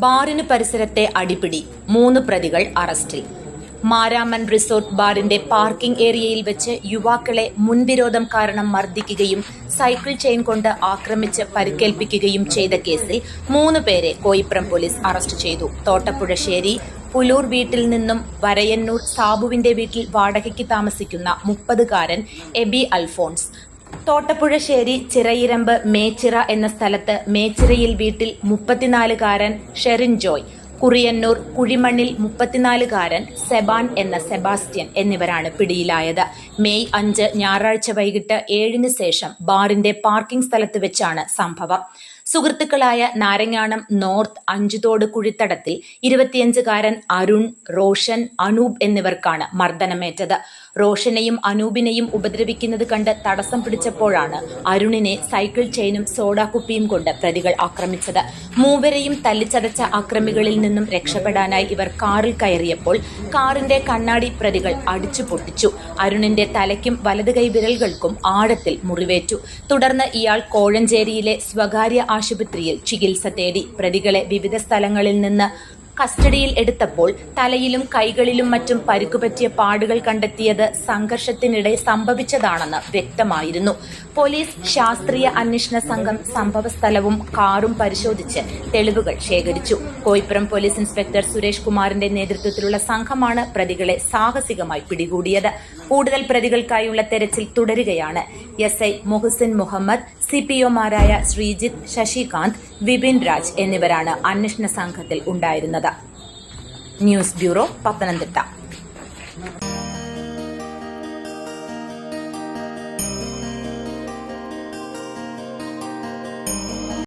ബാറിന് പരിസരത്തെ അടിപിടി. മൂന്ന് പ്രതികൾ അറസ്റ്റിൽ. മാരാമൻ റിസോർട്ട് ബാറിന്റെ പാർക്കിംഗ് ഏരിയയിൽ വെച്ച് യുവാക്കളെ മുൻവിരോധം കാരണം മർദ്ദിക്കുകയും സൈക്കിൾ ചെയിൻ കൊണ്ട് ആക്രമിച്ച് പരിക്കേൽപ്പിക്കുകയും ചെയ്ത കേസിൽ മൂന്ന് പേരെ കോയിപ്രം പോലീസ് അറസ്റ്റ് ചെയ്തു. തോട്ടപ്പുഴശ്ശേരി പുലൂർ വീട്ടിൽ നിന്നും വരയന്നൂർ സാബുവിന്റെ വീട്ടിൽ വാടകയ്ക്ക് താമസിക്കുന്ന മുപ്പതുകാരൻ എബി അൽഫോൺസ് തോട്ടപ്പുഴശ്ശേരി ചിറയിരമ്പ് മേച്ചിറ എന്ന സ്ഥലത്ത് മേച്ചിറയിൽ വീട്ടിൽ മുപ്പത്തിനാലുകാരൻ ഷെറിൻ ജോയ് കുറിയന്നൂർ കുഴിമണ്ണിൽ മുപ്പത്തിനാലുകാരൻ സെബാൻ എന്ന സെബാസ്റ്റ്യൻ എന്നിവരാണ് പിടിയിലായത്. മെയ് അഞ്ച് ഞായറാഴ്ച വൈകിട്ട് ഏഴിന് ശേഷം ബാറിന്റെ പാർക്കിംഗ് സ്ഥലത്ത് വെച്ചാണ് സംഭവം. സുഹൃത്തുക്കളായ നാരങ്ങാണം നോർത്ത് അഞ്ചുതോട് കുഴിത്തടത്തിൽ ഇരുപത്തിയഞ്ചുകാരൻ അരുൺ റോഷൻ അനൂപ് എന്നിവർക്കാണ് മർദ്ദനമേറ്റത്. റോഷനെയും അനൂപിനെയും ഉപദ്രവിക്കുന്നത് കണ്ട് തടസ്സം പിടിച്ചപ്പോഴാണ് അരുണിനെ സൈക്കിൾ ചെയിനും സോഡാ കുപ്പിയും കൊണ്ട് പ്രതികൾ ആക്രമിച്ചത്. മൂവരെയും തല്ലിച്ചതച്ച ആക്രമികളിൽ നിന്നും രക്ഷപ്പെടാനായി ഇവർ കാറിൽ കയറിയപ്പോൾ കാറിന്റെ കണ്ണാടി പ്രതികൾ അടിച്ചു പൊട്ടിച്ചു. അരുണിന്റെ തലയ്ക്കും വലത് കൈ വിരലുകൾക്കും ആഴത്തിൽ മുറിവേറ്റു. തുടർന്ന് ഇയാൾ കോഴഞ്ചേരിയിലെ സ്വകാര്യ ആശുപത്രിയിൽ ചികിത്സ തേടി പ്രതികളെ വിവിധ സ്ഥലങ്ങളിൽ നിന്ന് കസ്റ്റഡിയിൽ എടുത്തപ്പോൾ തലയിലും കൈകളിലും മറ്റും പരിക്കുപറ്റിയ പാടുകൾ കണ്ടെത്തിയത് സംഘർഷത്തിനിടെ സംഭവിച്ചതാണെന്ന് വ്യക്തമായിരുന്നു. പോലീസ് ശാസ്ത്രീയ അന്വേഷണ സംഘം സംഭവസ്ഥലവും കാറും പരിശോധിച്ച് തെളിവുകൾ ശേഖരിച്ചു. കോയിപ്പുറം പോലീസ് ഇൻസ്പെക്ടർ സുരേഷ് കുമാറിന്റെ നേതൃത്വത്തിലുള്ള സംഘമാണ് പ്രതികളെ സാഹസികമായി പിടികൂടിയത്. കൂടുതൽ പ്രതികൾക്കായുള്ള തെരച്ചിൽ തുടരുകയാണ്. S I Muhsin Muhammad C P ഒമാരായ Sreejith Sasikanth Vipin Raj എന്നിവരാണ് അന്വേഷണ സംഘത്തിൽ ഉണ്ടായിരുന്നത്. News bureau Pathanamthitta.